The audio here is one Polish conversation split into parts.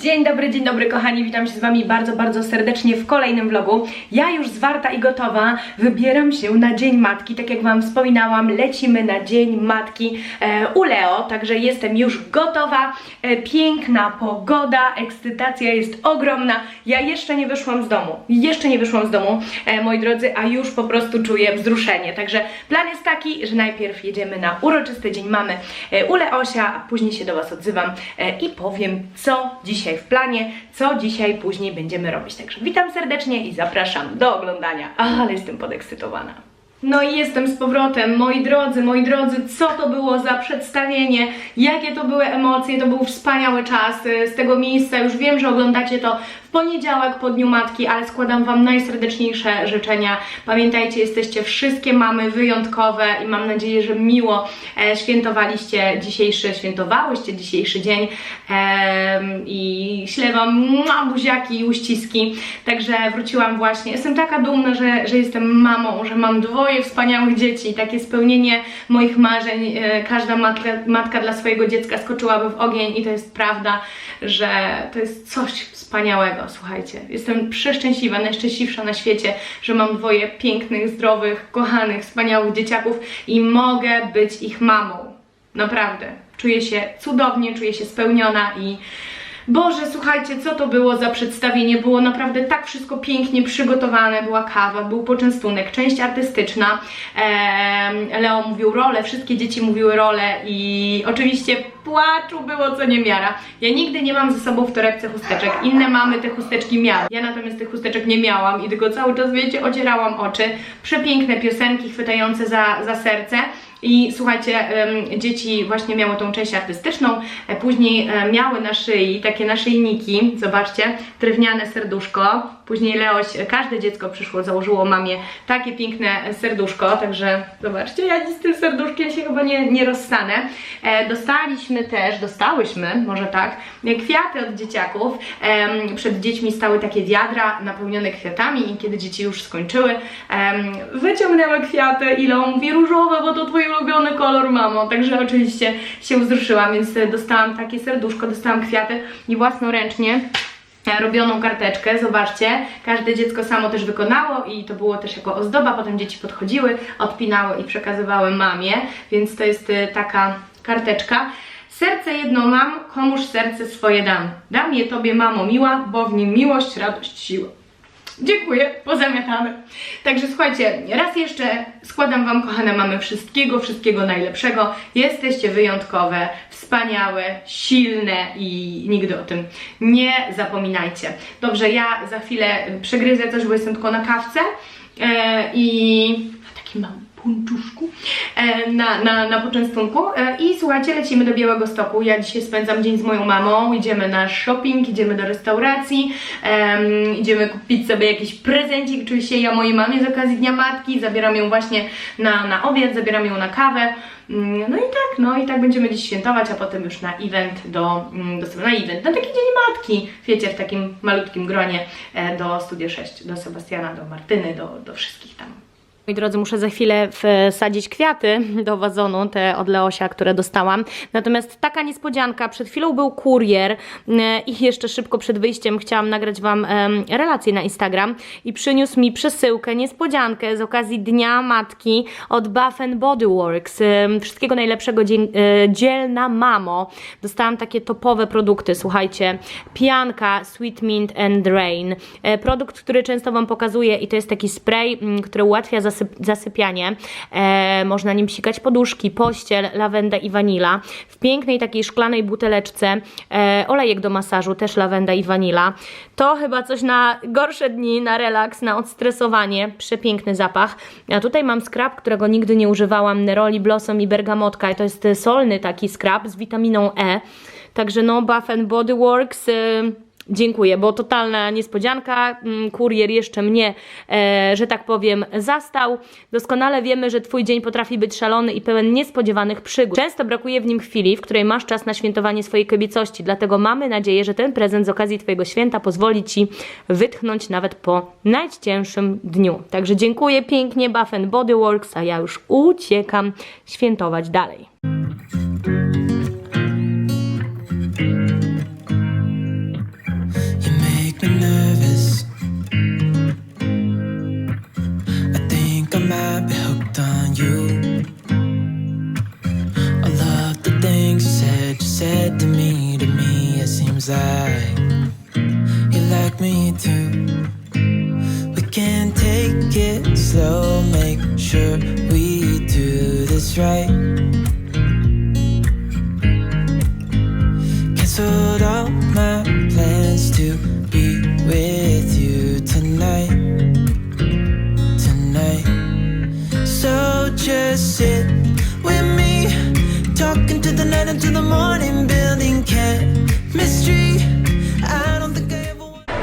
Dzień dobry, dzień dobry kochani, witam się z Wami bardzo, bardzo serdecznie w kolejnym vlogu. Ja już zwarta i gotowa, wybieram się na Dzień Matki, tak jak Wam wspominałam, lecimy na Dzień Matki e, u Leo, także jestem już gotowa, e, piękna pogoda, ekscytacja jest ogromna, ja jeszcze nie wyszłam z domu, jeszcze nie wyszłam z domu, e, moi drodzy, a już po prostu czuję wzruszenie, także plan jest taki, że najpierw jedziemy na uroczysty Dzień Mamy e, u Leosia, a później się do Was odzywam e, i powiem, co dzisiaj w planie, co dzisiaj później będziemy robić. Także witam serdecznie i zapraszam do oglądania. Ale jestem podekscytowana. No i jestem z powrotem, moi drodzy, moi drodzy, co to było za przedstawienie, jakie to były emocje, to był wspaniały czas y, z tego miejsca. Już wiem, że oglądacie to poniedziałek po Dniu Matki, ale składam Wam najserdeczniejsze życzenia. Pamiętajcie, jesteście wszystkie mamy wyjątkowe i mam nadzieję, że miło e, świętowaliście dzisiejszy, świętowałyście dzisiejszy dzień i ślę Wam buziaki i uściski. Także wróciłam właśnie. Jestem taka dumna, że, że jestem mamą, że mam dwoje wspaniałych dzieci, takie spełnienie moich marzeń. E, Każda matka, matka dla swojego dziecka skoczyłaby w ogień i to jest prawda, że to jest coś wspaniałego, słuchajcie. Jestem przeszczęśliwa, najszczęśliwsza na świecie, że mam dwoje pięknych, zdrowych, kochanych, wspaniałych dzieciaków i mogę być ich mamą. Naprawdę. Czuję się cudownie, czuję się spełniona i Boże, słuchajcie, co to było za przedstawienie? Było naprawdę tak wszystko pięknie przygotowane. Była kawa, był poczęstunek, część artystyczna. Em, Leo mówił rolę, wszystkie dzieci mówiły rolę i oczywiście płaczu było co niemiara. Ja nigdy nie mam ze sobą w torebce chusteczek. Inne mamy te chusteczki miały. Ja natomiast tych chusteczek nie miałam i tylko cały czas, wiecie, ocierałam oczy. Przepiękne piosenki chwytające za, za serce. I słuchajcie, dzieci właśnie miały tą część artystyczną, e, później e, miały na szyi takie naszyjniki, zobaczcie, drewniane serduszko. Później Leoś, każde dziecko przyszło, założyło mamie takie piękne serduszko, także zobaczcie, ja z tym serduszkiem się chyba nie, nie rozstanę. E, dostaliśmy też, dostałyśmy, może tak, kwiaty od dzieciaków. Przed dziećmi stały takie wiadra napełnione kwiatami i kiedy dzieci już skończyły, wyciągnęły kwiaty i Leo mówi różowe, bo to twój ulubiony kolor, mamo. Także oczywiście się wzruszyłam, więc e, dostałam takie serduszko, dostałam kwiaty i własnoręcznie robioną karteczkę, zobaczcie, każde dziecko samo też wykonało i to było też jako ozdoba, potem dzieci podchodziły, odpinały i przekazywały mamie, więc to jest e, taka karteczka. Serce jedno mam, komuż serce swoje dam. Dam je Tobie, mamo miła, bo w nim miłość, radość, siła. Dziękuję, pozamiatane. Także słuchajcie, raz jeszcze składam Wam, kochane mamy, wszystkiego, wszystkiego najlepszego. Jesteście wyjątkowe, wspaniałe, silne i nigdy o tym nie zapominajcie. Dobrze, ja za chwilę przegryzę coś, bo jestem tylko na kawce e, i na takim małym punczuszku e, na, na, na poczęstunku. E, I słuchajcie, lecimy do Białego Stoku. Ja dzisiaj spędzam dzień z moją mamą. Idziemy na shopping, idziemy do restauracji, em, idziemy kupić sobie jakiś prezencik, oczywiście ja mojej mamie z okazji Dnia Matki. Zabieram ją właśnie na, na obiad, zabieram ją na kawę. Mm, No i tak, no i tak będziemy dziś świętować, a potem już na event do, mm, do na event, na taki dzień matki, wiecie, w takim malutkim gronie e, do Studio 6, do Sebastiana, do Martyny, do, do wszystkich tam. Moi drodzy, muszę za chwilę wsadzić kwiaty do wazonu, te od Leosia, które dostałam. Natomiast taka niespodzianka, przed chwilą był kurier e, i jeszcze szybko przed wyjściem chciałam nagrać Wam relację na Instagram i przyniósł mi przesyłkę, niespodziankę z okazji Dnia Matki od Bath Body Works. Wszystkiego najlepszego, e, dzielna mamo. Dostałam takie topowe produkty, słuchajcie. Pianka Sweet Mint and Rain. E, Produkt, który często Wam pokazuję i to jest taki spray, który ułatwia zasyp zasypianie. E, można nim sikać poduszki, pościel, lawenda i wanila. W pięknej takiej szklanej buteleczce e, olejek do masażu, też lawenda i wanila. To chyba coś na gorsze dni, na relaks, na odstresowanie. Przepiękny zapach. A tutaj mam skrab, którego nigdy nie używałam, Neroli Blossom i Bergamotka. To jest solny taki skrab z witaminą E. Także no Bath Body Works... Y Dziękuję, bo totalna niespodzianka. Mm, Kurier jeszcze mnie, e, że tak powiem, zastał. Doskonale wiemy, że Twój dzień potrafi być szalony i pełen niespodziewanych przygód. Często brakuje w nim chwili, w której masz czas na świętowanie swojej kobiecości. Dlatego mamy nadzieję, że ten prezent z okazji Twojego święta pozwoli Ci wytchnąć nawet po najcięższym dniu. Także dziękuję pięknie, Bath Body Works, a ja już uciekam świętować dalej. My plans to be with you tonight. Tonight. So just sit with me, talking to the night until the morning, building chemistry.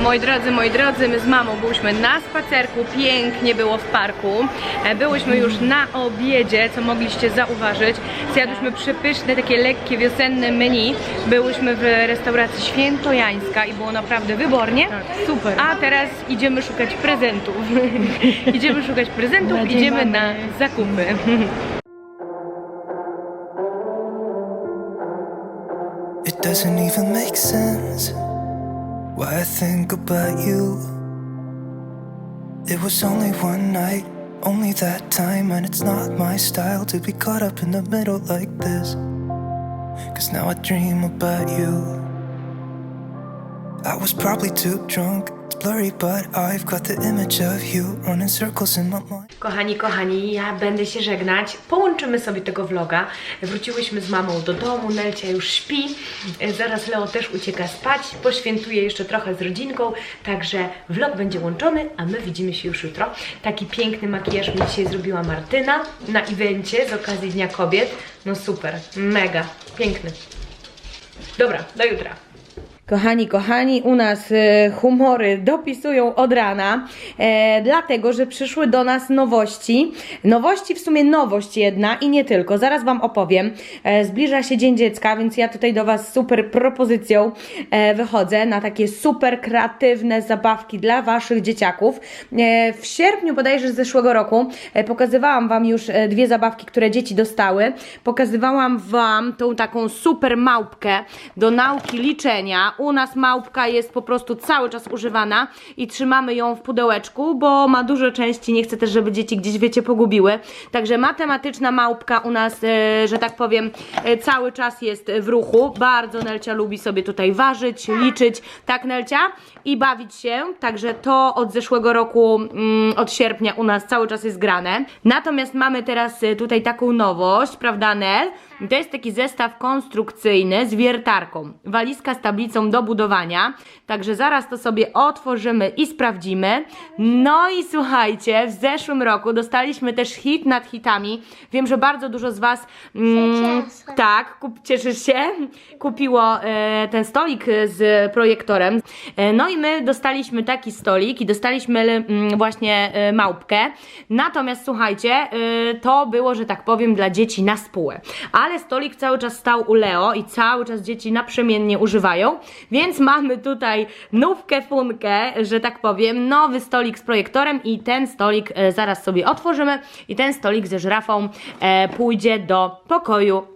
Moi drodzy, moi drodzy, my z mamą byłyśmy na spacerku, pięknie było w parku. E, Byłyśmy już na obiedzie, co mogliście zauważyć. Zjadłyśmy przepyszne, takie lekkie wiosenne menu. Byłyśmy w restauracji Świętojańska i było naprawdę wybornie. super. A teraz idziemy szukać prezentów. idziemy szukać prezentów, Na idziemy mamy. na zakupy. It doesn't even make sense why I think about you. It was only one night, only that time, and it's not my style to be caught up in the middle like this. Cause now I dream about you. I was probably too drunk, Kochani, kochani, ja będę się żegnać. Połączymy sobie tego vloga. Wróciłyśmy z mamą do domu, Nelcia już śpi. Zaraz Leo też ucieka spać. Poświętuję jeszcze trochę z rodzinką, także vlog będzie łączony, a my widzimy się już jutro. Taki piękny makijaż mi dzisiaj zrobiła Martyna na evencie z okazji Dnia Kobiet. No super, mega, piękny. Dobra, do jutra. Kochani, kochani, u nas e, humory dopisują od rana, e, dlatego że przyszły do nas nowości. Nowości, w sumie nowość jedna i nie tylko. Zaraz Wam opowiem. E, zbliża się Dzień Dziecka, więc ja tutaj do Was super propozycją e, wychodzę na takie super kreatywne zabawki dla Waszych dzieciaków. E, w sierpniu bodajże zeszłego roku e, pokazywałam Wam już e, dwie zabawki, które dzieci dostały. Pokazywałam Wam tą taką super małpkę do nauki liczenia. U nas małpka jest po prostu cały czas używana i trzymamy ją w pudełeczku, bo ma dużo części. Nie chcę też, żeby dzieci gdzieś, wiecie, pogubiły. Także matematyczna małpka u nas, e, że tak powiem, e, cały czas jest w ruchu. Bardzo Nelcia lubi sobie tutaj ważyć, liczyć. Tak, Nelcia? I bawić się. Także to od zeszłego roku, mm, od sierpnia u nas cały czas jest grane. Natomiast mamy teraz e, tutaj taką nowość, prawda, Nel? To jest taki zestaw konstrukcyjny z wiertarką. Walizka z tablicą do budowania. Także zaraz to sobie otworzymy i sprawdzimy. No i słuchajcie, w zeszłym roku dostaliśmy też hit nad hitami. Wiem, że bardzo dużo z Was mm, tak, kup, cieszysz się, kupiło e, ten stolik z projektorem. E, no i my dostaliśmy taki stolik i dostaliśmy mm, właśnie e, małpkę. Natomiast słuchajcie, e, to było, że tak powiem, dla dzieci na spółę. Ale stolik cały czas stał u Leo i cały czas dzieci naprzemiennie używają, więc mamy tutaj nówkę funkę, że tak powiem, nowy stolik z projektorem i ten stolik e, zaraz sobie otworzymy i ten stolik ze żrafą e, pójdzie do pokoju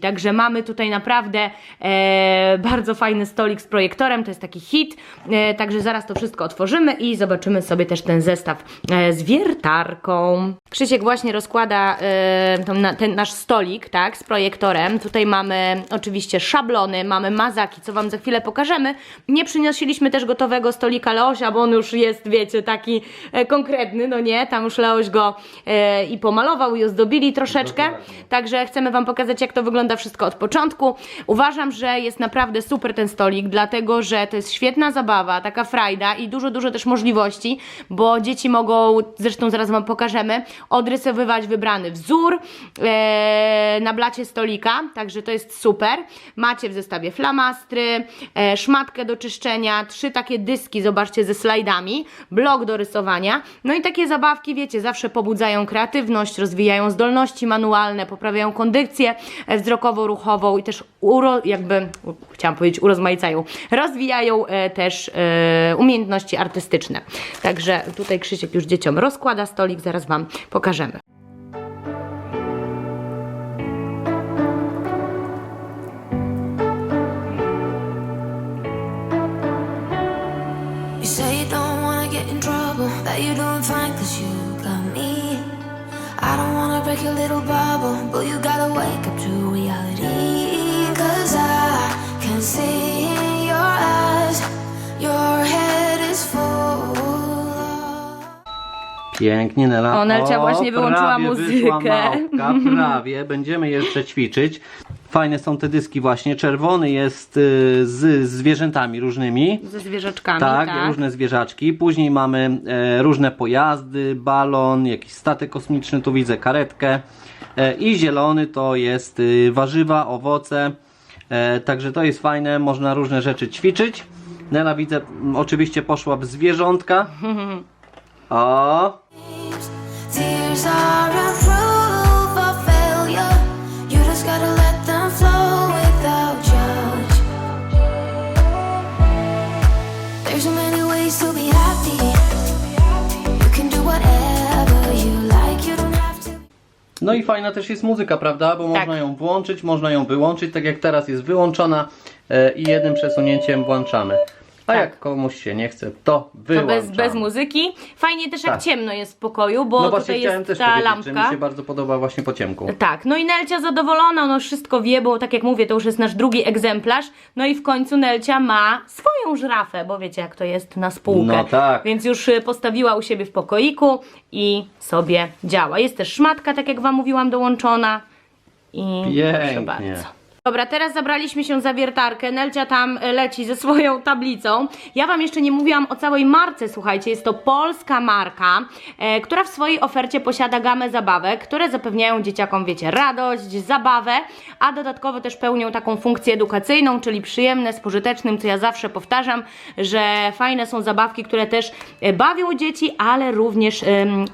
Także mamy tutaj naprawdę e, bardzo fajny stolik z projektorem, to jest taki hit, e, także zaraz to wszystko otworzymy i zobaczymy sobie też ten zestaw e, z wiertarką. Krzysiek właśnie rozkłada e, ten nasz stolik, tak, z projektorem. Tutaj mamy oczywiście szablony, mamy mazaki, co Wam za chwilę pokażemy. Nie przynosiliśmy też gotowego stolika Leosia, bo on już jest, wiecie, taki e, konkretny, no nie? Tam już Leoś go e, i pomalował i ozdobili troszeczkę. Także chcemy Wam pokazać, jak to wygląda wszystko od początku. Uważam, że jest naprawdę super ten stolik, dlatego że to jest świetna zabawa, taka frajda i dużo, dużo też możliwości, bo dzieci mogą, zresztą zaraz Wam pokażemy, odrysowywać wybrany wzór e, na blacie stolika, także to jest super. Macie w zestawie flamastry, e, szmatkę do czyszczenia, trzy takie dyski, zobaczcie, ze slajdami, blok do rysowania, no i takie zabawki, wiecie, zawsze pobudzają kreatywność, rozwijają zdolności manualne, poprawiają kondycję e, wzrokowo-ruchową i też uro, jakby, chciałam powiedzieć urozmaicają, rozwijają e, też e, umiejętności artystyczne. Także tutaj Krzysiek już dzieciom rozkłada stolik, zaraz Wam pokażemy. Pięknie, Nela. O, Nelcia właśnie wyłączyła prawie Wyszła muzykę. małpka, prawie. Będziemy jeszcze ćwiczyć. Fajne są te dyski właśnie. Czerwony jest y, z zwierzętami różnymi. Ze zwierzaczkami, Tak, tak. różne zwierzaczki. Później mamy e, różne pojazdy, balon, jakiś statek kosmiczny, tu widzę karetkę. E, I zielony to jest y, warzywa, owoce. E, także to jest fajne, można różne rzeczy ćwiczyć. Nela widzę, m, oczywiście poszła w zwierzątka. O. No i fajna też jest muzyka, prawda? Bo Tak. można ją włączyć, można ją wyłączyć, tak jak teraz jest wyłączona e, i jednym przesunięciem włączamy. A Tak. jak komuś się nie chce, to To wyłączamy. bez, bez muzyki. Fajnie też jak Tak. ciemno jest w pokoju, bo No tutaj jest też ta powiedzieć, że mi lampka. się bardzo podoba właśnie po ciemku. Tak, no i Nelcia zadowolona, ono wszystko wie, bo tak jak mówię, to już jest nasz drugi egzemplarz. No i w końcu Nelcia ma swoją żrafę, bo wiecie jak to jest na spółkę. No tak. Więc już y, postawiła u siebie w pokoiku i sobie działa. Jest też szmatka, tak jak Wam mówiłam, dołączona. I proszę Pięknie. bardzo. Dobra, teraz zabraliśmy się za wiertarkę. Nelcia tam e, leci ze swoją tablicą. Ja Wam jeszcze nie mówiłam o całej marce, słuchajcie. Jest to polska marka, e, która w swojej ofercie posiada gamę zabawek, które zapewniają dzieciakom, wiecie, radość, zabawę, a dodatkowo też pełnią taką funkcję edukacyjną, czyli przyjemne z pożytecznym, co ja zawsze powtarzam, że fajne są zabawki, które też e, bawią dzieci, ale również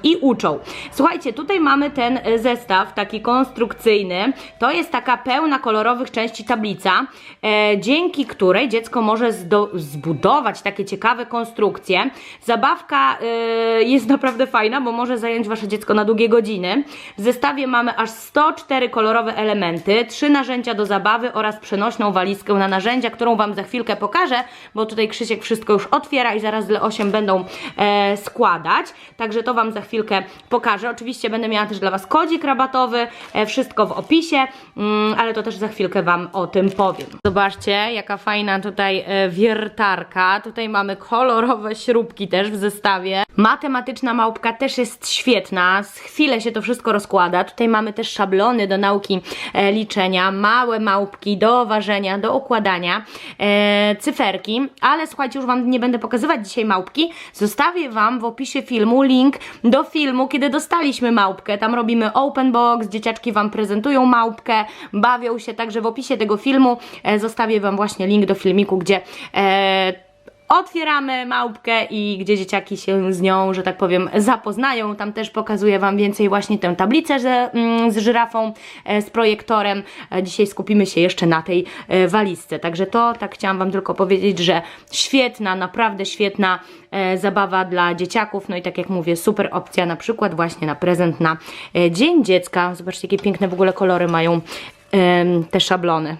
i uczą. Słuchajcie, tutaj mamy ten e, zestaw taki konstrukcyjny. To jest taka pełna kolorowych części tablica, e, dzięki której dziecko może zbudować takie ciekawe konstrukcje. Zabawka e, jest naprawdę fajna, bo może zająć wasze dziecko na długie godziny. W zestawie mamy aż 104 kolorowe elementy, trzy narzędzia do zabawy oraz przenośną walizkę na narzędzia, którą wam za chwilkę pokażę, bo tutaj Krzysiek wszystko już otwiera i zaraz le 8 będą e, składać. Także to wam za chwilkę pokażę. Oczywiście będę miała też dla was kodzik rabatowy, e, wszystko w opisie, mm, ale to też za chwilkę wam o tym powiem. Zobaczcie, jaka fajna tutaj e, wiertarka. Tutaj mamy kolorowe śrubki też w zestawie. Matematyczna małpka też jest świetna. Z chwilę się to wszystko rozkłada. Tutaj mamy też szablony do nauki e, liczenia, małe małpki do ważenia, do układania, e, cyferki, ale słuchajcie, już Wam nie będę pokazywać dzisiaj małpki. Zostawię Wam w opisie filmu link do filmu, kiedy dostaliśmy małpkę. Tam robimy open box, dzieciaczki Wam prezentują małpkę, bawią się, także w opisie tego filmu e, zostawię Wam właśnie link do filmiku, gdzie e, otwieramy małpkę i gdzie dzieciaki się z nią, że tak powiem, zapoznają. Tam też pokazuję Wam więcej właśnie tę tablicę z, mm, z żyrafą, e, z projektorem. Dzisiaj skupimy się jeszcze na tej walizce. Także to tak chciałam Wam tylko powiedzieć, że świetna, naprawdę świetna zabawa dla dzieciaków. No i tak jak mówię, super opcja na przykład właśnie na prezent na Dzień Dziecka. Zobaczcie, jakie piękne w ogóle kolory mają te szablony.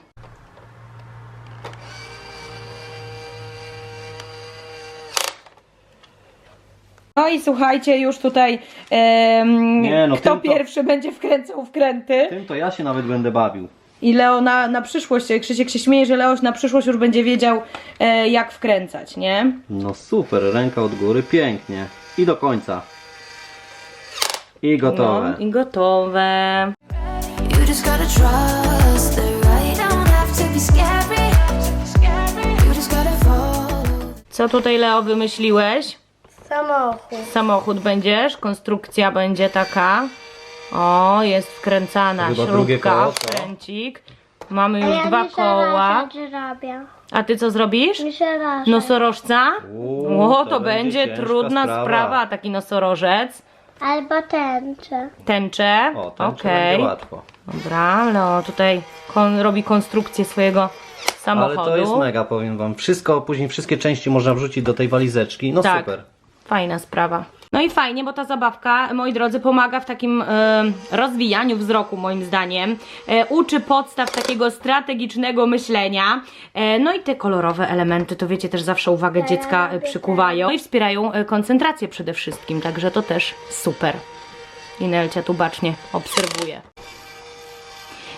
No i słuchajcie, już tutaj em, Nie, no kto tym to- pierwszy będzie wkręcał wkręty. Tym to ja się nawet będę bawił. I Leo na, na przyszłość, Krzysiek się śmieje, że Leoś na przyszłość już będzie wiedział e, jak wkręcać, nie? No super, ręka od góry, pięknie. I do końca. I gotowe. No, I gotowe. You just gotta trust Co tutaj Leo wymyśliłeś? Samochód. Samochód będziesz, konstrukcja będzie taka. O, jest wkręcana chyba drugie śrubka, koło, co? wkręcik. Mamy już ja dwa koła. robię. A ty co zrobisz? Myślę, Nosorożca? Uuu, O, to to będzie będzie ciężka trudna sprawa. sprawa, taki nosorożec. Albo tęczę. Tęczę. O, tam Okej. będzie łatwo. Dobra, Leo tutaj kon robi konstrukcję swojego samochodu. Ale to jest mega, powiem wam. Wszystko, później wszystkie części można wrzucić do tej walizeczki. No Tak. super. Fajna sprawa. No i fajnie, bo ta zabawka, moi drodzy, pomaga w takim e, rozwijaniu wzroku, moim zdaniem. E, uczy podstaw takiego strategicznego myślenia. E, no i te kolorowe elementy, to wiecie, też zawsze uwagę dziecka przykuwają. No i wspierają koncentrację przede wszystkim, także to też super. I Nelcia tu bacznie obserwuje.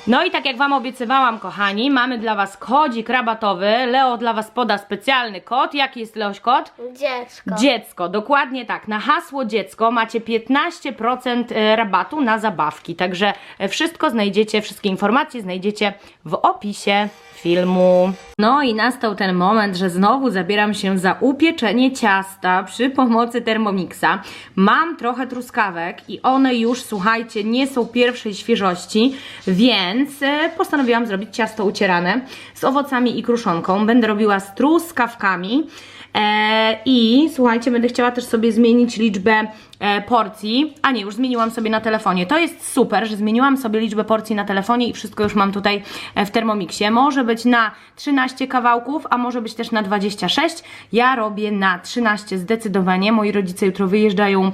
No i tak jak Wam obiecywałam, kochani, mamy dla Was kodzik rabatowy. Leo dla Was poda specjalny kod. Jaki jest Leoś kod? Dziecko. Dziecko, dokładnie tak. Na hasło dziecko macie 15% e, rabatu na zabawki. Także e, wszystko znajdziecie, wszystkie informacje znajdziecie w opisie filmu. No i nastał ten moment, że znowu zabieram się za upieczenie ciasta przy pomocy Thermomixa. Mam trochę truskawek i one już, słuchajcie, nie są pierwszej świeżości, więc e, postanowiłam zrobić ciasto ucierane z owocami i kruszonką. Będę robiła z truskawkami. E, I słuchajcie, będę chciała też sobie zmienić liczbę e, porcji. A nie, już zmieniłam sobie na telefonie. To jest super, że zmieniłam sobie liczbę porcji na telefonie i wszystko już mam tutaj e, w Thermomixie. Może być na 13 kawałków, a może być też na 26. Ja robię na 13 zdecydowanie. Moi rodzice jutro wyjeżdżają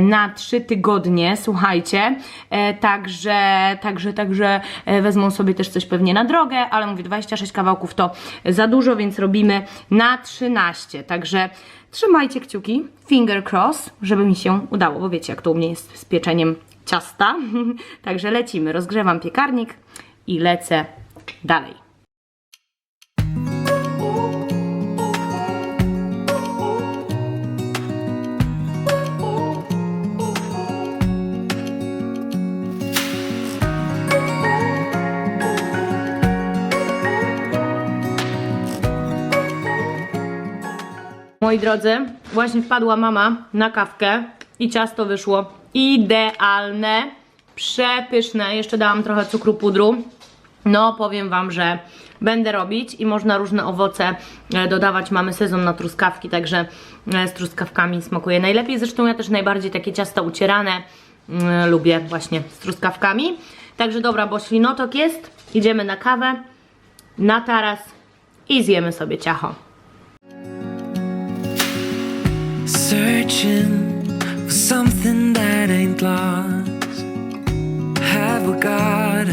na 3 tygodnie, słuchajcie. Także, także, także wezmą sobie też coś pewnie na drogę, ale mówię 26 kawałków to za dużo, więc robimy na 13. Także trzymajcie kciuki, finger cross, żeby mi się udało, bo wiecie jak to u mnie jest z pieczeniem ciasta. Także lecimy, rozgrzewam piekarnik i lecę dalej. Moi drodzy, właśnie wpadła mama na kawkę i ciasto wyszło idealne, przepyszne. Jeszcze dałam trochę cukru pudru. No, powiem Wam, że będę robić i można różne owoce e, dodawać. Mamy sezon na truskawki, także e, z truskawkami smakuje najlepiej. Zresztą ja też najbardziej takie ciasta ucierane mm, lubię właśnie z truskawkami. Także dobra, bo ślinotok jest. Idziemy na kawę, na taras i zjemy sobie ciacho. Searching for something that ain't lost. Have we got